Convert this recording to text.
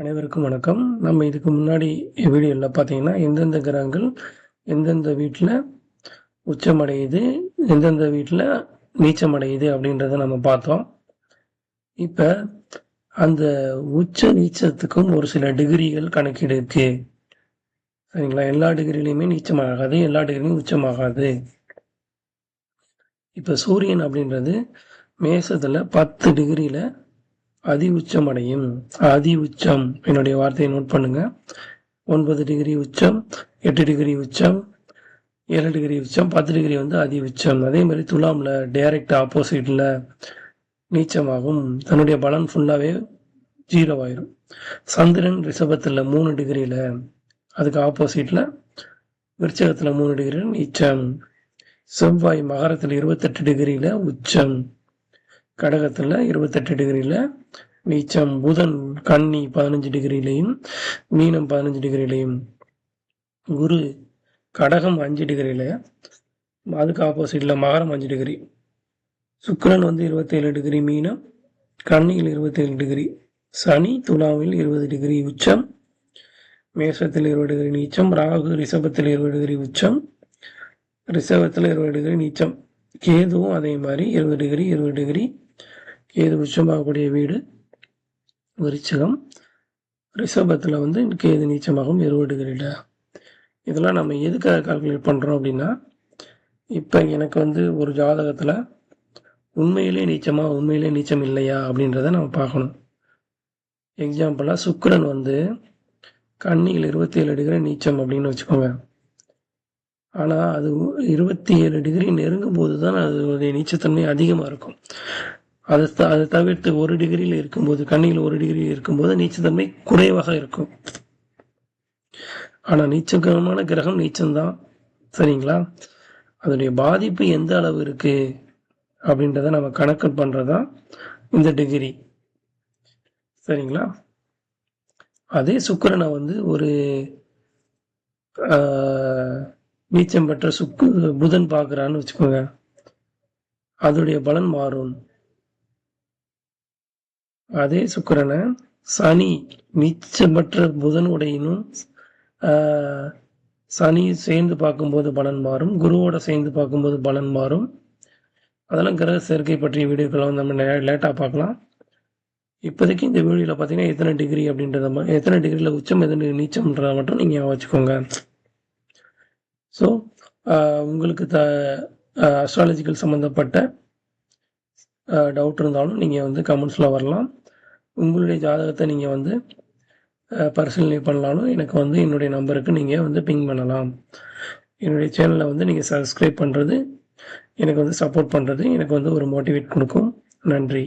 அனைவருக்கும் வணக்கம். நம்ம இதுக்கு முன்னாடி வீடியோவில் பார்த்தீங்கன்னா எந்தெந்த கிரகங்கள் எந்தெந்த வீட்டில் உச்சமடையுது எந்தெந்த வீட்டில் நீச்சமடையுது அப்படின்றத நம்ம பார்த்தோம். இப்போ அந்த உச்ச நீச்சத்துக்கும் ஒரு சில டிகிரிகள் கணக்கீடு இருக்கு. சரிங்களா? எல்லா டிகிரிலையுமே நீச்சமாகாது எல்லா டிகிரிலையும் உச்சமாகாது. இப்போ சூரியன் அப்படின்றது மேசத்தில் பத்து டிகிரியில் அதி உச்சம் அடையும் அதி உச்சம் என்னுடைய வார்த்தையை நோட் பண்ணுங்க. ஒன்பது டிகிரி உச்சம் எட்டு டிகிரி உச்சம் ஏழு டிகிரி உச்சம் பத்து டிகிரி வந்து அதி உச்சம் அதே மாதிரி துலாமில் டைரக்ட் ஆப்போசிட்டில் நீச்சமாகும். தன்னுடைய பலன் ஃபுல்லாகவே ஜீரோவாயிரும் சந்திரன் ரிஷபத்தில் மூணு டிகிரியில் அதுக்கு ஆப்போசிட்டில் விருச்சகத்தில் மூணு டிகிரியில் நீச்சம். செவ்வாய் மகரத்தில் இருபத்தெட்டு டிகிரியில் உச்சம். கடகத்தில் இருபத்தெட்டு டிகிரியில் நீச்சம் புதன் கன்னி பதினஞ்சு டிகிரிலையும் மீனம் பதினஞ்சு டிகிரிலையும் குரு கடகம் அஞ்சு டிகிரியில் அதுக்கு ஆப்போசிட்டில் மகரம் அஞ்சு டிகிரி. சுக்கரன் வந்து இருபத்தேழு டிகிரி மீனம் கன்னியில் இருபத்தேழு டிகிரி சனி துலாவில் இருபது டிகிரி உச்சம் மேஷத்தில் இருபது டிகிரி நீச்சம் ராகு ரிஷபத்தில் இருபது டிகிரி உச்சம் ரிஷபத்தில் இருபது டிகிரி நீச்சம். கேதுவும் அதே மாதிரி இருபது டிகிரி இருபது டிகிரி. கேது உச்சமாகக்கூடிய வீடு விருச்சகம். ரிஷபத்தில் வந்து கேது நீச்சமாகும் இருபது டிகிரியில். இதெல்லாம் நம்ம எதுக்காக கால்குலேட் பண்ணுறோம் அப்படின்னா இப்போ எனக்கு வந்து ஒரு ஜாதகத்தில் உண்மையிலே நீச்சமா உண்மையிலே நீச்சம் இல்லையா அப்படின்றத நம்ம பார்க்கணும். எக்ஸாம்பிளாக சுக்கரன் வந்து கண்ணியில் இருபத்தி ஏழு டிகிரி நீச்சம் அப்படின்னு வச்சுக்கோங்க. ஆனால் அது இருபத்தி ஏழு டிகிரி நெருங்கும் போது தான் அதோடைய நீச்சத்தன்மை அதிகமாக இருக்கும். அதை அதை தவிர்த்து ஒரு டிகிரியில் இருக்கும்போது கண்ணியில் ஒரு டிகிரியில் இருக்கும்போது நீச்சத்தன்மை குறைவாக இருக்கும். ஆனால் நீச்சகரமான கிரகம் நீச்சம்தான். சரிங்களா? அதனுடைய பாதிப்பு எந்த அளவு இருக்கு? அப்படின்றத நம்ம கணக்கு பண்ணுறதா இந்த டிகிரி. சரிங்களா? அதே சுக்கரனை வந்து ஒரு நீச்சம் பெற்ற சுக்கு புதன் பார்க்குறான்னு வச்சுக்கோங்க. அதோடைய பலன் மாறும். அதே சுக்கரனை சனி நீச்சமற்ற புதனுடையினும் சனி சேர்ந்து பார்க்கும்போது பலன் மாறும். குருவோட சேர்ந்து பார்க்கும்போது பலன் மாறும். அதெல்லாம் கிரக சேர்க்கை பற்றிய வீடியோக்களை வந்து நம்ம லேட்டாக பார்க்கலாம். இப்போதைக்கு இந்த வீடியோவில் பார்த்தீங்கன்னா எத்தனை டிகிரி அப்படின்றத எத்தனை டிகிரியில் உச்சம் எத்தனை நீச்சம்ன்றதை மட்டும் நீங்கள் வச்சுக்கோங்க. ஸோ uh, உங்களுக்கு த அஸ்ட்ராலஜிக்கல் சம்மந்தப்பட்ட டவுட் இருந்தாலும் நீங்கள் வந்து கமெண்ட்ஸில் வரலாம். உங்களுடைய ஜாதகத்தை நீங்கள் வந்து uh, பரிசீலனை பண்ணலாலும் எனக்கு வந்து என்னுடைய நம்பருக்கு நீங்கள் வந்து பிங் பண்ணலாம். என்னுடைய சேனலை வந்து நீங்கள் சப்ஸ்கிரைப் பண்ணுறது எனக்கு வந்து சப்போர்ட் பண்ணுறது எனக்கு வந்து ஒரு மோட்டிவேட் கொடுக்கும். நன்றி.